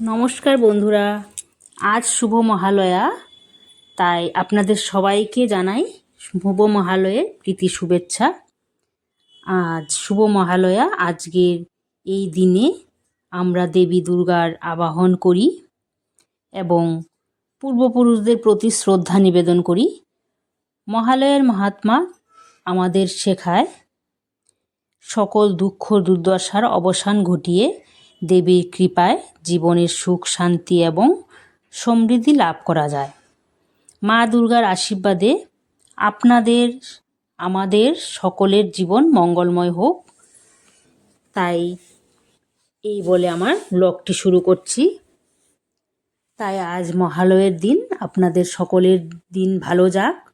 নমস্কার বন্ধুরা, আজ শুভ মহালয়া, তাই আপনাদের সবাইকে জানাই শুভ মহালয়ের প্রীতি শুভেচ্ছা। আজ শুভ মহালয়া, আজকের এই দিনে আমরা দেবী দুর্গার আবাহন করি এবং পূর্বপুরুষদের প্রতি শ্রদ্ধা নিবেদন করি। মহালয়ের মহাত্মা আমাদের শেখায়, সকল দুঃখ দুর্দশার অবসান ঘটিয়ে দেবীর কৃপায় জীবনের সুখ, শান্তি এবং সমৃদ্ধি লাভ করা যায়। মা দুর্গার আশীর্বাদে আপনাদের, আমাদের সকলের জীবন মঙ্গলময় হোক। তাই এই বলে আমার ব্লগটি শুরু করছি। তাই আজ মহালয়ের দিন, আপনাদের সকলের দিন ভালো যাক।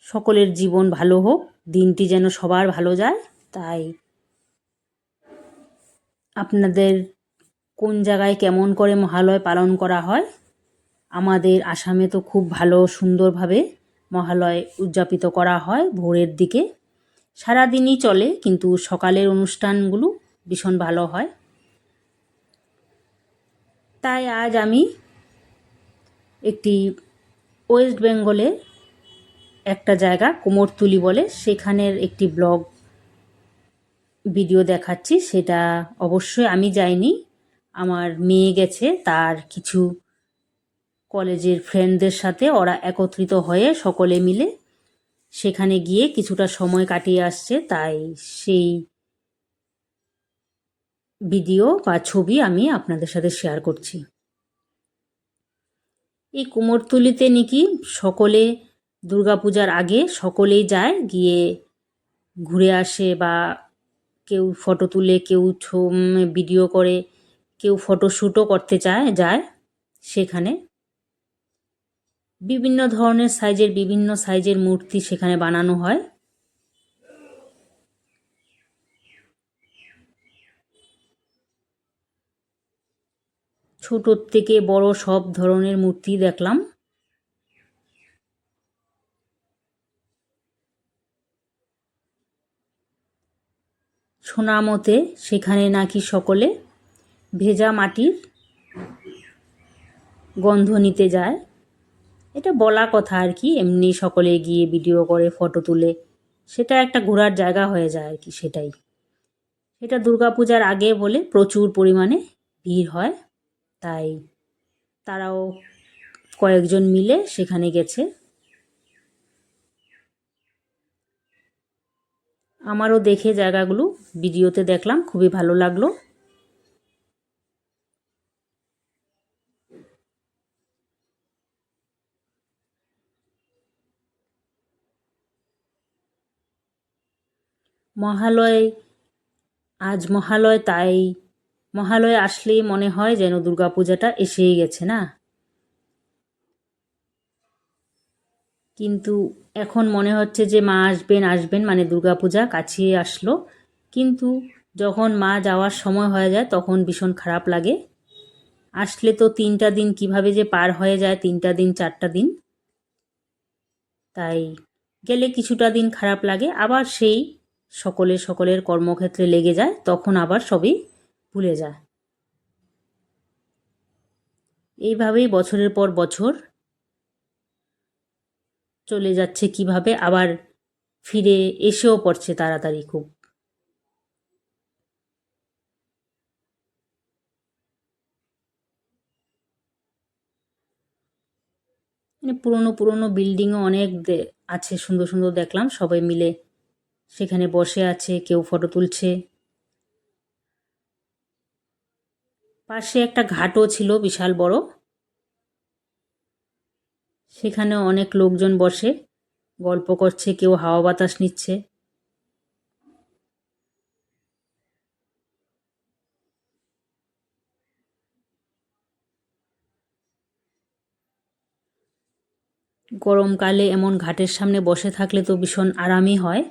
সকলের জীবন ভালো হোক, দিনটি যেন সবার ভালো যায়। তাই আপনাদের কোন জায়গায় কেমন করে মহালয় পালন করা হয়? আমাদের আসামে তো খুব ভালো সুন্দরভাবে মহালয় উদযাপিত করা হয় ভোরের দিকে। সারাদিনই চলে, কিন্তু সকালের অনুষ্ঠানগুলো ভীষণ ভালো হয়। তাই আজ আমি একটি ওয়েস্ট বেঙ্গলে একটা জায়গা, কোমরতুলি বলে, সেখানের একটি ব্লগ ভিডিও দেখাচ্ছি, সেটা অবশ্যই আমি যাইনি। আমার মেয়ে গেছে, তার কিছু কলেজের ফ্রেন্ডদের সাথে ওরা একত্রিত হয়ে সকলে মিলে সেখানে গিয়ে কিছুটা সময় কাটিয়ে আসছে, তাই সেই ভিডিও বা ছবি আমি আপনাদের সাথে শেয়ার করছি। এই কুমোরতুলিতে নাকি সকলে দুর্গাপূজার আগে সকলেই যায়, গিয়ে ঘুরে আসে বা কেউ ফটো তুলে, কেউ ভিডিও করে, কেউ ফটো ফটোশ্যুটও করতে চায়, যায় সেখানে। বিভিন্ন ধরনের সাইজের, বিভিন্ন সাইজের মূর্তি সেখানে বানানো হয়। ছোটোর থেকে বড় সব ধরনের মূর্তি দেখলাম। শোনা মতে সেখানে নাকি সকলে ভেজা মাটির গন্ধ নিতে যায়। এটা বলা কথা আর কি, এমনি সকলে গিয়ে ভিডিও করে ফটো তুলে। সেটা একটা ঘোরার জায়গা হয়ে যায় আর কি, সেটাই। সেটা দুর্গাপূজার আগে বলে প্রচুর পরিমাণে ভিড় হয়, তাই তারাও কয়েকজন মিলে সেখানে গেছে। আমারও দেখে জায়গাগুলো ভিডিওতে দেখলাম, খুবই ভালো লাগল। মহালয়, আজ মহালয়, তাই মহালয় আসলেই মনে হয় যেন দুর্গাপূজাটা এসেই গেছে, না? কিন্তু এখন মনে হচ্ছে যে মা আসবেন আসবেন মানে দুর্গাপূজা কাছিয়ে আসলো। কিন্তু যখন মা যাওয়ার সময় হয়ে যায় তখন ভীষণ খারাপ লাগে। আসলে তো তিনটা দিন কীভাবে যে পার হয়ে যায়, তিনটা দিন, চারটা দিন। তাই গেলে কিছুটা দিন খারাপ লাগে, আবার সেই সকলে সকলের কর্মক্ষেত্রে লেগে যায়, তখন আবার সবই ভুলে যায়। এইভাবেই বছরের পর বছর চলে যাচ্ছে কীভাবে? আবার ফিরে এসেও পড়ছে তাড়াতাড়ি খুব। মানে পুরনো পুরনো বিল্ডিংও অনেক আছে, সুন্দর সুন্দর দেখলাম। সবাই মিলে সেখানে বসে আছে, কেউ ফটো তুলছে। পাশে একটা ঘাটও ছিল, বিশাল বড়। সেখানে অনেক লোকজন বসে, গল্প করছে, কেউ হাওয়া বাতাস নিচ্ছে। গরমকালে এমন ঘাটের সামনে বসে থাকলে তো ভীষণ আরামই হয়।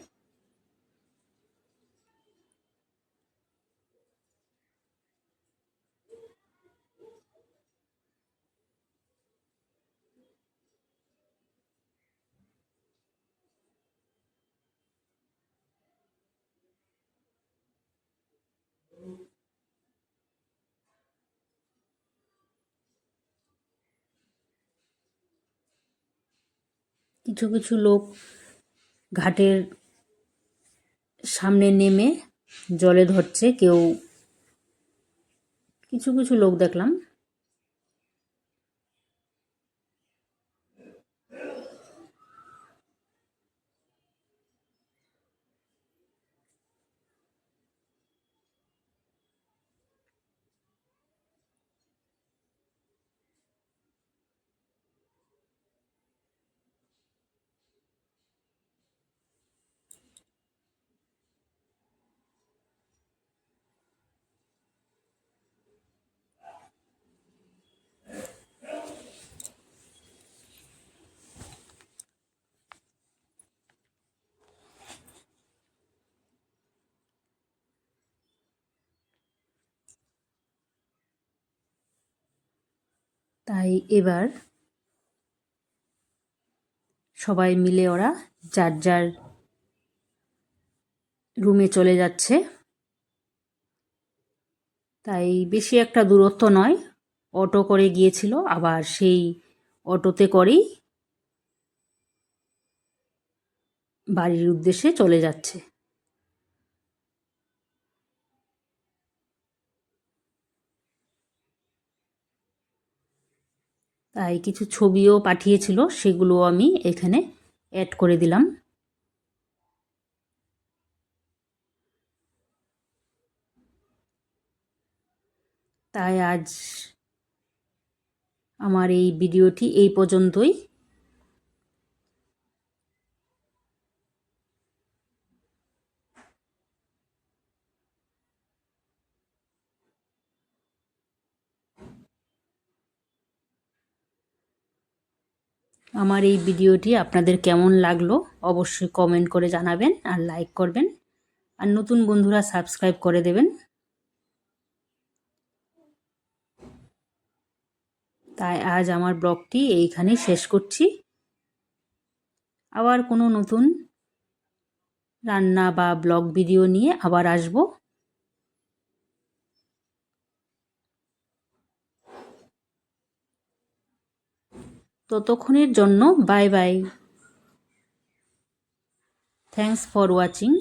কিছু কিছু লোক ঘাটের সামনে নেমে জলে ধরছে কেউ কিছু কিছু লোক দেখলাম। তাই এবার সবাই মিলে ওরা যার যার রুমে চলে যাচ্ছে। তাই বেশি একটা দূরত্ব নয়, অটো করে গিয়েছিল, আবার সেই অটোতে করেই বাড়ির উদ্দেশ্যে চলে যাচ্ছে। তাই কিছু ছবিও পাঠিয়েছিল সেগুলো আমি এখানে অ্যাড করে দিলাম। তাই আজ আমার এই ভিডিওটি এই পর্যন্তই। আমার এই ভিডিওটি আপনাদের কেমন লাগল অবশ্যই কমেন্ট করে জানাবেন আর লাইক করবেন। আর নতুন বন্ধুরা সাবস্ক্রাইব করে দেবেন। তাই আজ আমার ব্লগটি এইখানেই শেষ করছি। আবার কোনো নতুন রান্না বা ব্লগ ভিডিও নিয়ে আবার আসব। ততক্ষণের জন্য bye bye. Thanks for watching